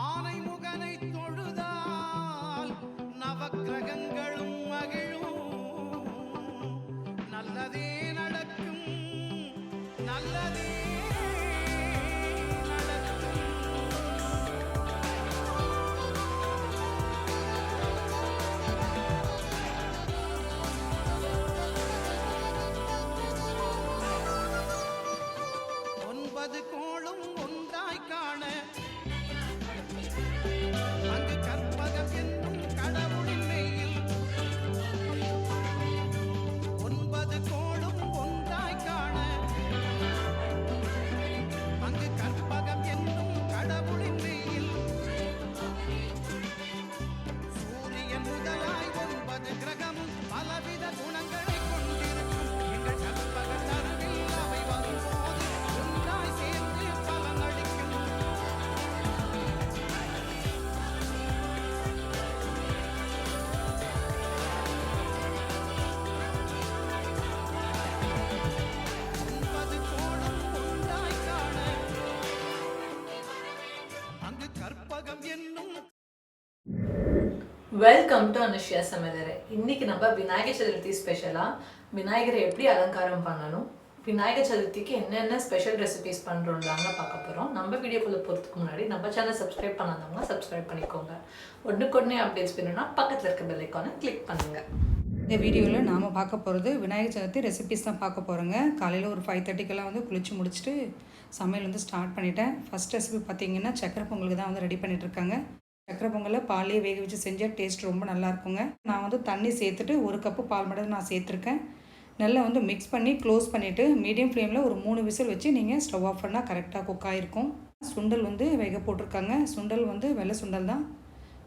ஆனை முகனை தொழுதால் நவக்கிரகங்களும் வெல்கம் டு அனுஷியா சமையலறை இன்னைக்கு நம்ம விநாயகர் சதுர்த்தி ஸ்பெஷலாக விநாயகரை எப்படி அலங்காரம் பண்ணணும்? விநாயகர் சதுர்த்திக்கு என்னென்ன ஸ்பெஷல் ரெசிபிஸ் பண்ணுறோம்லாங்க பார்க்க போகிறோம் நம்ம வீடியோக்குள்ளே போகிறதுக்கு முன்னாடி நம்ம சேனல் சப்ஸ்கிரைப் பண்ணாதவங்க சப்ஸ்கிரைப் பண்ணிக்கோங்க. ஒன்றுக்கொன்னே அப்டேட்ஸ் வேணும்னா பக்கத்தில் இருக்க பெல் கிளிக் பண்ணுங்கள் இந்த வீடியோவில் நாம் பார்க்க போகிறது விநாயகர் சதுர்த்தி ரெசிபிஸ் தான் பார்க்க போகிறோங்க காலையில் ஒரு ஃபைவ் தேர்ட்டிக்கெல்லாம் வந்து குளிச்சு முடிச்சுட்டு சமையல் வந்து ஸ்டார்ட் பண்ணிட்டேன். ஃபஸ்ட் ரெசிபி பார்த்தீங்கன்னா சக்கரை பொங்கலுக்கு தான் வந்து ரெடி பண்ணிட்டு இருக்காங்க. சக்கரை பொங்கலை பாலையே வேக வச்சு செஞ்சால் டேஸ்ட் ரொம்ப நல்லா இருக்குங்க. நான் வந்து தண்ணி சேர்த்துட்டு ஒரு கப்பு பால் மட்டும் நான் சேர்த்துருக்கேன். நல்லா வந்து மிக்ஸ் பண்ணி க்ளோஸ் பண்ணிவிட்டு மீடியம் ஃப்ளேமில் ஒரு மூணு விசில் வச்சு நீங்கள் ஸ்டவ் ஆஃப் பண்ணால் கரெக்டாக குக் ஆகிருக்கும் சுண்டல் வந்து வேக போட்டிருக்காங்க. சுண்டல் வந்து வெள்ளை சுண்டல் தான்.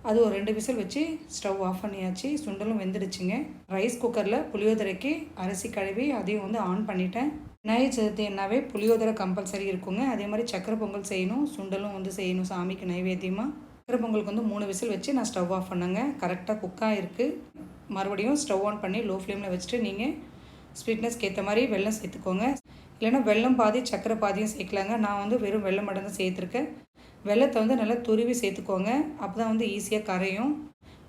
அது ஒரு ரெண்டு விசில் வச்சு ஸ்டவ் ஆஃப் பண்ணியாச்சு. சுண்டலும் வெந்துடுச்சுங்க. ரைஸ் குக்கரில் புளியோதரைக்கு அரிசி கழுவி அதையும் வந்து ஆன் பண்ணிட்டேன். விநாயகர் சதுர்த்தினாவே புளியோதரை கம்பல்சரி இருக்குங்க. அதே மாதிரி சக்கரை பொங்கல் செய்யணும் சுண்டலும் வந்து செய்யணும் சாமிக்கு நைவேத்தியமாக சக்கரை பொங்கலுக்கு வந்து மூணு விசில் வச்சு நான் ஸ்டவ் ஆஃப் பண்ணேங்க. கரெக்டாக குக்காக இருக்குது மறுபடியும் ஸ்டவ் ஆன் பண்ணி லோ ஃப்ளேமில் வச்சுட்டு நீங்கள் ஸ்வீட்னஸ்க்கு ஏற்ற மாதிரி வெள்ளம் சேர்த்துக்கோங்க. இல்லைன்னா வெள்ளம் பாதி சக்கரை பாதியும் சேர்க்கலாங்க. நான் வந்து வெறும் வெள்ளம் மட்டும் தான் சேர்த்துருக்கேன். வெள்ளத்தை வந்து நல்லா துருவி சேர்த்துக்கோங்க. அப்போ தான் வந்து ஈஸியாக கரையும்.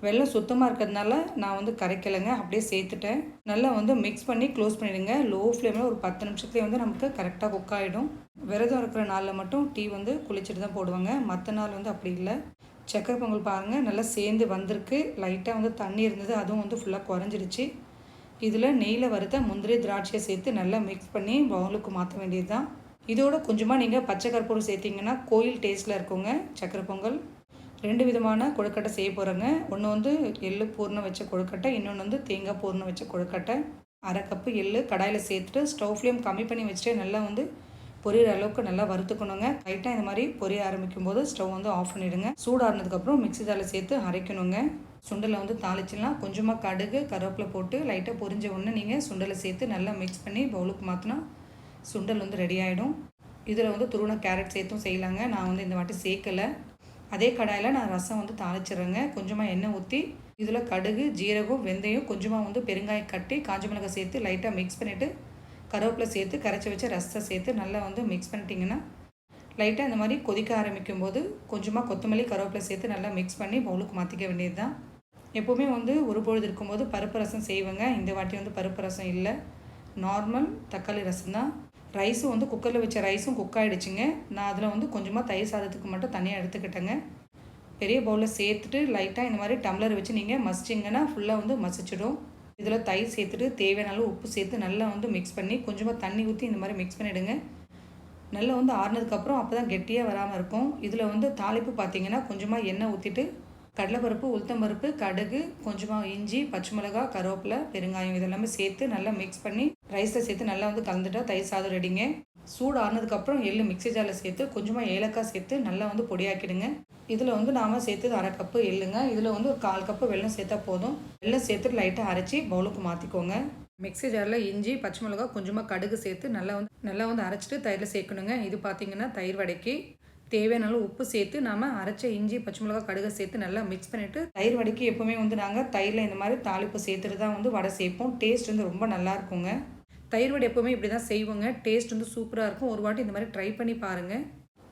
வெள்ளம் சுத்தமாக இருக்கிறதுனால நான் வந்து கரைக்கலைங்க. அப்படியே சேர்த்துட்டேன். நல்லா வந்து மிக்ஸ் பண்ணி க்ளோஸ் பண்ணிடுங்க. லோ ஃப்ளேமில் ஒரு பத்து நிமிஷத்துலேயே வந்து நமக்கு கரெக்டாக குக் ஆகிடும் விரதம் இருக்கிற நாளில் மட்டும் டீ வந்து குளிச்சுட்டு தான் போடுவாங்க. மற்ற நாள் வந்து அப்படி இல்லை. சக்கரை பொங்கல் பாருங்கள் நல்லா சேர்ந்து வந்திருக்கு. லைட்டாக வந்து தண்ணி இருந்தது அதுவும் வந்து ஃபுல்லாக குறைஞ்சிருச்சு இதில் நெய்யில் வறுத்த முந்திரி திராட்சையை சேர்த்து நல்லா மிக்ஸ் பண்ணி பவுலுக்கு மாற்ற வேண்டியது தான் இதோட கொஞ்சமாக நீங்கள் பச்சை கற்பூரம் சேர்த்திங்கன்னா கோயில் டேஸ்ட்டில் இருக்குங்க சக்கரை பொங்கல். ரெண்டு விதமான கொழுக்கட்டை செய்ய போகிறேங்க ஒன்று வந்து எள்ளு பூர்ணம் வச்ச கொழுக்கட்டை இன்னொன்று வந்து தேங்காய் பூர்ணம் வச்ச கொழுக்கட்டை. அரை கப்பு எள்ளு கடாயில் சேர்த்துட்டு ஸ்டவ் ஃப்ளேம் கம்மி பண்ணி வச்சுட்டு நல்லா வந்து பொரியிற அளவுக்கு நல்லா வறுத்துக்கணுங்க. லைட்டாக இந்த மாதிரி பொரிய ஆரம்பிக்கும் போது ஸ்டவ் வந்து ஆஃப் பண்ணிவிடுங்க சூடானதுக்கப்புறம் மிக்சி ஜாரில் சேர்த்து அரைக்கணுங்க. சுண்டலை வந்து தாளிச்சிடலாம். கொஞ்சமாக கடுகு கருவேப்பிலை போட்டு லைட்டாக பொரிஞ்ச உடனே நீங்கள் சுண்டலை சேர்த்து நல்லா மிக்ஸ் பண்ணி பவுலுக்கு மாற்றினா சுண்டல் வந்து ரெடி ஆகிடும் இதில் வந்து துருவன கேரட் சேர்த்தும் செய்யலாங்க. நான் வந்து இந்த வாட்டி சேர்க்கலை. அதே கடாயில் நான் ரசம் வந்து தாளிச்சிடுறேங்க. கொஞ்சமாக எண்ணெய் ஊற்றி இதில் கடுகு ஜீரகம் வெந்தயம் கொஞ்சமாக வந்து பெருங்காயம் கட்டி காஞ்ச மிளகாய் சேர்த்து லைட்டாக மிக்ஸ் பண்ணிவிட்டு கருவேப்பிலை சேர்த்து கரைச்சி வச்ச ரசத்தை சேர்த்து நல்லா வந்து மிக்ஸ் பண்ணிட்டீங்கன்னா லைட்டாக இந்த மாதிரி கொதிக்க ஆரம்பிக்கும் போது கொஞ்சமாக கொத்தமல்லி கருவேப்பிலை சேர்த்து நல்லா மிக்ஸ் பண்ணி பவுலுக்கு மாற்றிக்க வேண்டியது தான் எப்போவுமே வந்து ஒரு பொழுது இருக்கும்போது பருப்பு ரசம் செய்வேங்க. இந்த வாட்டி வந்து பருப்பு ரசம் இல்லை. நார்மல் தக்காளி ரசம் தான் ரைஸும் வந்து குக்கரில் வச்ச ரைஸும் குக் ஆகிடுச்சிங்க நான் அதில் வந்து கொஞ்சமாக தயிர் சாதத்துக்கு மட்டும் தனியாக எடுத்துக்கிட்டேங்க. பெரிய பவுலில் சேர்த்துட்டு லைட்டாக இந்த மாதிரி டம்ளர் வச்சு நீங்கள் மசிச்சிங்கன்னா ஃபுல்லாக வந்து மசிச்சிடும். இதில் தயிர் சேர்த்துட்டு தேவையான அளவு உப்பு சேர்த்து நல்லா வந்து மிக்ஸ் பண்ணி கொஞ்சமாக தண்ணி ஊற்றி இந்த மாதிரி மிக்ஸ் பண்ணிவிடுங்க நல்லா வந்து ஆறுனதுக்கப்புறம் அப்போ தான் கெட்டியாக வராமல் இருக்கும். இதில் வந்து தாளிப்பு பார்த்தீங்கன்னா கொஞ்சமாக எண்ணெய் ஊற்றிட்டு கடலைப்பருப்பு உளுத்தம்பருப்பு கடுகு கொஞ்சமாக இஞ்சி பச்சை மிளகா கருவேப்பிலை பெருங்காயம் இதெல்லாமே சேர்த்து நல்லா மிக்ஸ் பண்ணி ரைஸில் சேர்த்து நல்லா வந்து கலந்துட்டா தயிர் சாதம் ரெடிங்க சூடு ஆறுனதுக்கப்புறம் எள்ளு மிக்ஸி ஜாரில் சேர்த்து கொஞ்சமாக ஏலக்காய் சேர்த்து நல்லா வந்து பொடியாக்கிடுங்க. இதில் வந்து நாம் சேர்த்தது அரை கப்பு எள்ளுங்க. இதில் வந்து ஒரு கால் கப்பு வெள்ளம் சேர்த்தா போதும். வெள்ளம் சேர்த்து லைட்டாக அரைச்சி பவுலுக்கு மாற்றிக்கோங்க மிக்ஸி ஜாரில் இஞ்சி பச்சை மிளகா கொஞ்சமாக கடுகு சேர்த்து நல்லா வந்து நல்லா வந்து அரைச்சிட்டு தயிரில் சேர்க்கணுங்க. இது பார்த்தீங்கன்னா தயிர் வடைக்கு தேவையான அளவு உப்பு சேர்த்து நாம் அரைச்ச இஞ்சி பச்சை மிளகா கடுகு சேர்த்து நல்லா மிக்ஸ் பண்ணிவிட்டு தயிர் வடைக்கு எப்போவுமே வந்து நாங்கள் தயிரில் இந்த மாதிரி தாளிப்பு சேர்த்துட்டு தான் வந்து வடை சேர்ப்போம். டேஸ்ட் வந்து ரொம்ப நல்லா இருக்குங்க. தயிர் வடை எப்போவுமே இப்படி தான் செய்வோங்க. டேஸ்ட் வந்து சூப்பராக இருக்கும். ஒரு வாட்டி இந்த மாதிரி ட்ரை பண்ணி பாருங்கள்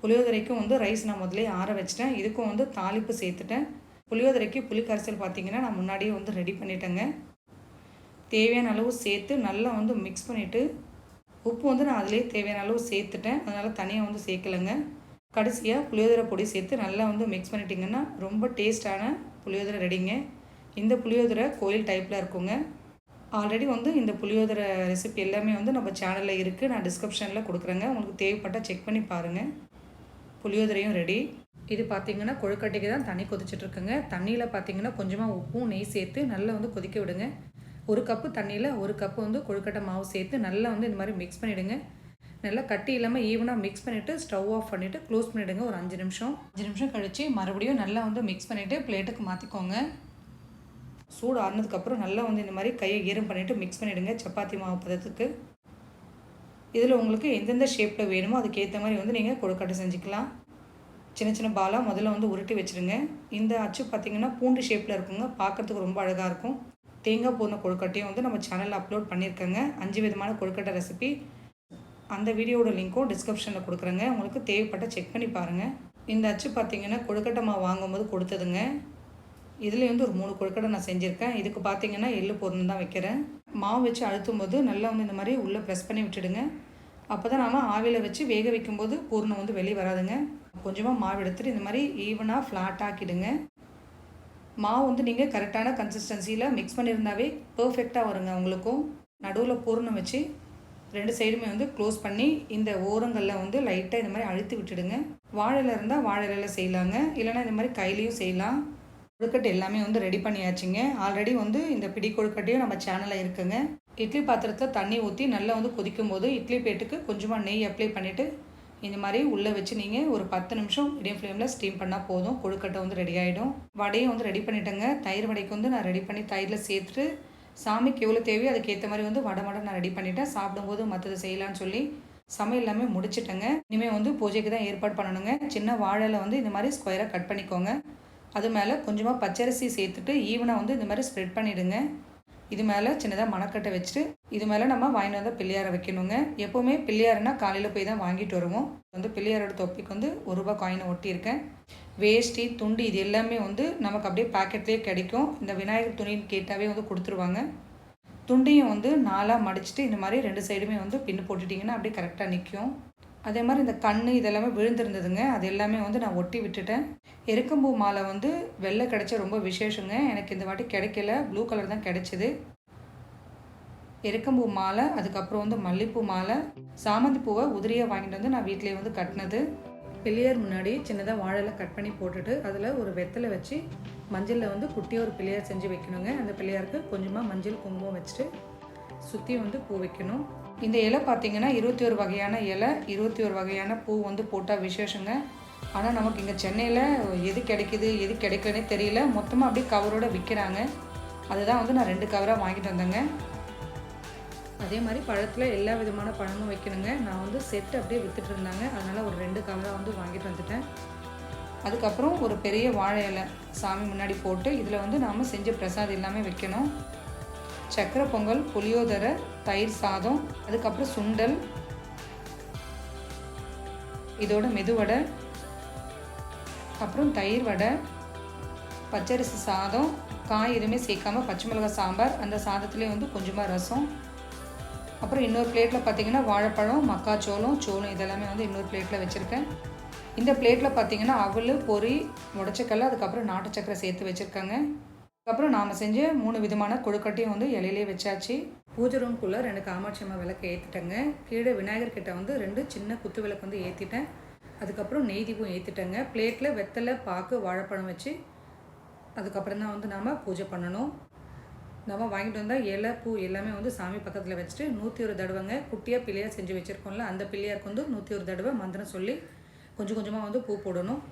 புளியோதரைக்கும் வந்து ரைஸ் நான் முதலே ஆற வச்சிட்டேன். இதுக்கும் வந்து தாளிப்பு சேர்த்துட்டேன். புளியோதரைக்கு புளி கரைசல் பார்த்திங்கன்னா நான் முன்னாடியே வந்து ரெடி பண்ணிட்டேங்க. தேவையான அளவு சேர்த்து நல்லா வந்து மிக்ஸ் பண்ணிவிட்டு உப்பு வந்து நான் அதிலே தேவையான அளவு சேர்த்துட்டேன். அதனால் தனியாக வந்து சேர்க்கலைங்க. கடைசியாக புளியோதரை பொடி சேர்த்து நல்லா வந்து மிக்ஸ் பண்ணிட்டிங்கன்னா ரொம்ப டேஸ்டான புளியோதரை ரெடிங்க இந்த புளியோதரை கோயில் டைப்பில் இருக்குங்க. ஆல்ரெடி வந்து இந்த புளியோதரை ரெசிபி எல்லாமே வந்து நம்ம சேனலில் இருக்குது நான் டிஸ்கிரிப்ஷனில் கொடுக்குறேங்க. உங்களுக்கு தேவைப்பட்டால் செக் பண்ணி பாருங்கள் புளியோதரையும் ரெடி இது பார்த்தீங்கன்னா கொழுக்கட்டைக்கு தான் தண்ணி கொதிச்சிட்ருக்குங்க தண்ணியில் பார்த்தீங்கன்னா கொஞ்சமாக உப்பும் நெய் சேர்த்து நல்லா வந்து கொதிக்க விடுங்க. ஒரு கப்பு தண்ணியில் ஒரு கப்பு வந்து கொழுக்கட்டை மாவு சேர்த்து நல்லா வந்து இந்த மாதிரி மிக்ஸ் பண்ணிவிடுங்க நல்லா கட்டி இல்லாமல் ஈவனாக மிக்ஸ் பண்ணிவிட்டு ஸ்டவ் ஆஃப் பண்ணிவிட்டு க்ளோஸ் பண்ணிவிடுங்க ஒரு அஞ்சு நிமிஷம். அஞ்சு நிமிஷம் கழித்து மறுபடியும் நல்லா வந்து மிக்ஸ் பண்ணிவிட்டு பிளேட்டுக்கு மாற்றிக்கோங்க சூடு ஆறுனதுக்கப்புறம் நல்லா வந்து இந்த மாதிரி கையை ஈரம் பண்ணிவிட்டு மிக்ஸ் பண்ணிவிடுங்க சப்பாத்தி மாவு பதத்துக்கு. இதில் உங்களுக்கு எந்தெந்த ஷேப்பில் வேணுமோ அதுக்கேற்ற மாதிரி வந்து நீங்கள் கொழுக்கட்டை செஞ்சுக்கலாம். சின்ன சின்ன பாலாக முதல்ல வந்து உருட்டி வச்சுருங்க. இந்த அச்சு பார்த்திங்கன்னா பூண்டு ஷேப்பில் இருக்குங்க. பார்க்குறதுக்கு ரொம்ப அழகாக இருக்கும். தேங்காய் பூர்ண கொழுக்கட்டையும் வந்து நம்ம சேனலில் அப்லோட் பண்ணியிருக்கேங்க. அஞ்சு விதமான கொழுக்கட்டை ரெசிபி அந்த வீடியோட லிங்க்கும் டிஸ்கிரிப்ஷனில் கொடுக்குறேங்க. உங்களுக்கு தேவைப்பட்ட செக் பண்ணி பாருங்கள் இந்த அச்சு பார்த்திங்கன்னா கொழுக்கட்டை மாவு வாங்கும்போது கொடுத்ததுங்க. இதுலேயும் வந்து ஒரு மூணு கொழுக்கடை நான் செஞ்சுருக்கேன். இதுக்கு பார்த்தீங்கன்னா எள்ளு பொருள் தான் வைக்கிறேன். மாவு வச்சு அழுத்தும் போது நல்லா வந்து இந்த மாதிரி உள்ளே ப்ரெஸ் பண்ணி விட்டுடுங்க. அப்போ தான் நாம் ஆவியில் வச்சு வேக வைக்கும்போது பூர்ணம் வந்து வெளியே வராதுங்க. கொஞ்சமாக மாவு எடுத்துகிட்டு இந்த மாதிரி ஈவனாக ஃப்ளாட் ஆக்கிடுங்க. மாவு வந்து நீங்கள் கரெக்டான கன்சிஸ்டன்சியில் மிக்ஸ் பண்ணியிருந்தாவே பர்ஃபெக்டாக வருங்க உங்களுக்கும். நடுவில் பூர்ணம் வச்சு ரெண்டு சைடுமே வந்து க்ளோஸ் பண்ணி இந்த ஓரங்களில் வந்து லைட்டாக இந்த மாதிரி அழுத்தி விட்டுடுங்க. வாழையில் இருந்தால் வாழையில செய்யலாங்க. இல்லைனா இந்த மாதிரி கையிலையும் செய்யலாம். கொழுக்கட்டை எல்லாமே வந்து ரெடி பண்ணியாச்சுங்க. ஆல்ரெடி வந்து இந்த பிடி கொழுக்கட்டையும் நம்ம சேனலில் இருக்குங்க. இட்லி பாத்திரத்தில் தண்ணி ஊற்றி நல்லா வந்து கொதிக்கும் போது இட்லி பேட்டுக்கு கொஞ்சமாக நெய் அப்ளை பண்ணிவிட்டு இந்த மாதிரி உள்ளே வச்சு நீங்கள் ஒரு பத்து நிமிஷம் மீடியம் ஃப்ளேமில் ஸ்டீம் பண்ணால் போதும். கொழுக்கட்டை வந்து ரெடி ஆகிடும் வடையும் வந்து ரெடி பண்ணிட்டேங்க. தயிர் வடைக்கு வந்து நான் ரெடி பண்ணி தயிரில் சேர்த்துட்டு சாமிக்கு எவ்வளோ தேவையோ அதுக்கேற்ற மாதிரி வந்து வடை வடை நான் ரெடி பண்ணிட்டேன். சாப்பிடும்போது மற்றது செய்யலான்னு சொல்லி சமையல் எல்லாமே முடிச்சிட்டேங்க. இனிமேல் வந்து பூஜைக்கு தான் ஏற்பாடு பண்ணணுங்க. சின்ன வாழையில் வந்து இந்த மாதிரி ஸ்கொயராக கட் பண்ணிக்கோங்க. அது மேலே கொஞ்சமாக பச்சரிசி சேர்த்துட்டு ஈவனாக வந்து இந்த மாதிரி ஸ்ப்ரெட் பண்ணிவிடுங்க இது மேலே சின்னதாக மணக்கட்டை வச்சுட்டு இது மேலே நம்ம வாங்கிட்டு வந்தால் பிள்ளையாரை வைக்கணுங்க. எப்போவுமே பிள்ளையாருனா காலையில் போய் தான் வாங்கிட்டு வருவோம். வந்து பிள்ளையாரோட தொப்பிக்கு வந்து ஒரு ரூபா காயினை ஒட்டியிருக்கேன். வேஷ்டி துண்டு இது எல்லாமே வந்து நமக்கு அப்படியே பாக்கெட்லேயே கிடைக்கும். இந்த விநாயகர் துணின்னு கேட்டாவே வந்து கொடுத்துருவாங்க. துண்டையும் வந்து நாலாக மடிச்சுட்டு இந்த மாதிரி ரெண்டு சைடுமே வந்து பின்னு போட்டுட்டிங்கன்னா அப்படியே கரெக்டாக நிற்கும் அதே மாதிரி இந்த கண் இதெல்லாமே விழுந்திருந்ததுங்க. அது எல்லாமே வந்து நான் ஒட்டி விட்டுட்டேன். எருக்கம்பூ மாலை வந்து வெள்ளை கிடைச்ச ரொம்ப விசேஷங்க. எனக்கு இந்த வாட்டி கிடைக்கல. ப்ளூ கலர் தான் கிடைச்சிது. எருக்கம்பூ மாலை அதுக்கப்புறம் வந்து மல்லிப்பூ மாலை. சாமந்தி பூவை உதிரியாக வாங்கிட்டு வந்து நான் வீட்டிலேயே வந்து கட்டினது. பிள்ளையார் முன்னாடி சின்னதாக வாழையில கட் பண்ணி போட்டுட்டு அதில் ஒரு வெத்தலை வச்சு மஞ்சளில் வந்து குட்டியாக ஒரு பிள்ளையார் செஞ்சு வைக்கணுங்க. அந்த பிள்ளையாருக்கு கொஞ்சமாக மஞ்சள் குங்குமம் வச்சுட்டு சுற்றி வந்து பூ வைக்கணும். இந்த இலை பார்த்தீங்கன்னா இருபத்தி ஒரு வகையான இலை இருபத்தி ஒரு வகையான பூ வந்து போட்டால் விசேஷங்க. ஆனால் நமக்கு இங்கே சென்னையில் எது கிடைக்குது எது கிடைக்கலனே தெரியல. மொத்தமாக அப்படியே கவரோடு விற்கிறாங்க அதுதான் வந்து நான் ரெண்டு கவராக வாங்கிட்டு வந்தேங்க. அதே மாதிரி பழத்தில் எல்லா விதமான பழமும் வைக்கணுங்க. நான் வந்து செட்டு அப்படியே விற்றுட்டு இருந்தாங்க. அதனால் ஒரு ரெண்டு கவராக வந்து வாங்கிட்டு வந்துட்டேன். அதுக்கப்புறம் ஒரு பெரிய வாழை இலை சாமி முன்னாடி போட்டு இதில் வந்து நாம் செஞ்ச பிரசாதம் எல்லாமே வைக்கணும். சக்கரை பொங்கல் புளியோதரை தயிர் சாதம் அதுக்கப்புறம் சுண்டல் இதோட மெதுவடை அப்புறம் தயிர் வடை பச்சரிசி சாதம் காய் எதுவுமே சேர்க்காம பச்சை மிளகாய் சாம்பார் அந்த சாதத்துலேயே வந்து கொஞ்சமாக ரசம். அப்புறம் இன்னொரு பிளேட்டில் பார்த்தீங்கன்னா வாழைப்பழம் மக்காச்சோளம் சோளம் இதெல்லாமே வந்து இன்னொரு பிளேட்டில் வச்சுருக்கேன். இந்த பிளேட்டில் பார்த்தீங்கன்னா அவல் பொரி உடச்சக்கல்ல அதுக்கப்புறம் நாட்டு சக்கரை சேர்த்து வச்சுருக்காங்க. அதுக்கப்புறம் நாம் செஞ்ச மூணு விதமான கொழுக்கட்டையும் வந்து இலையிலே வச்சாச்சு. பூஜை ரூம்குள்ளே ரெண்டு காமாட்சி அம்மா விளக்கு ஏற்றிட்டேங்க கீழே விநாயகர்கிட்ட வந்து ரெண்டு சின்ன குத்து விளக்கு வந்து ஏற்றிட்டேன் அதுக்கப்புறம் நெய் தீபம் ஏற்றிட்டேங்க பிளேட்டில் வெத்தலை பாக்கு வாழைப்பழம் வச்சு அதுக்கப்புறம் தான் வந்து நாம் பூஜை பண்ணணும். நம்ம வாங்கிட்டு வந்தால் இலை பூ எல்லாமே வந்து சாமி பக்கத்தில் வச்சுட்டு நூற்றி ஒரு தடவைங்க குட்டியாக பிள்ளையார் செஞ்சு வச்சுருக்கோம்ல அந்த பிள்ளையாருக்கு வந்து நூற்றி ஒரு தடவை மந்திரம் சொல்லி கொஞ்சம் கொஞ்சமாக வந்து பூ போடணும்.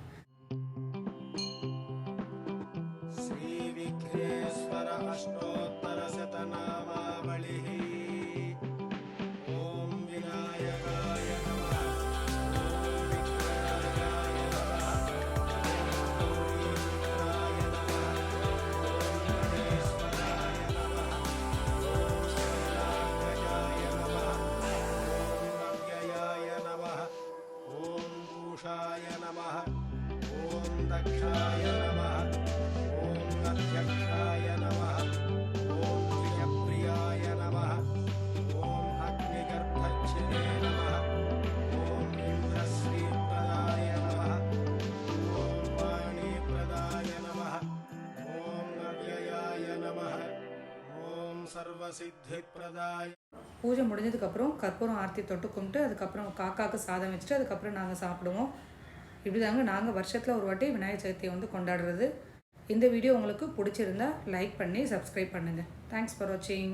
नमः ॐ नव्ययाय नमः ॐ पूषाय ज्येष्ठाय नमः ॐ अध्यक्षाय नमः ॐ प्रियप्रियाय नमः ॐ अग्निगर्भच्छिदे नमः ॐ इन्द्रश्रीप्रदाय नमः ॐ वाणीप्रदाय नमः ॐ अव्ययाय नमः ॐ सर्वसिद्धिप्रदाय பூஜை முடிஞ்சதுக்கப்புறம் கற்பூரம் ஆர்த்தி தொட்டு கும்பிட்டு அதுக்கப்புறம் காக்காக்கு சாதம் வச்சுட்டு அதுக்கப்புறம் நாங்கள் சாப்பிடுவோம் இப்படி தாங்க நாங்கள் வருஷத்தில் ஒரு வாட்டி விநாயகர் சதுர்த்தியை வந்து கொண்டாடுறது. இந்த வீடியோ உங்களுக்கு பிடிச்சிருந்தா லைக் பண்ணி சப்ஸ்கிரைப் பண்ணுங்கள் தேங்க்ஸ் ஃபார் வாட்சிங்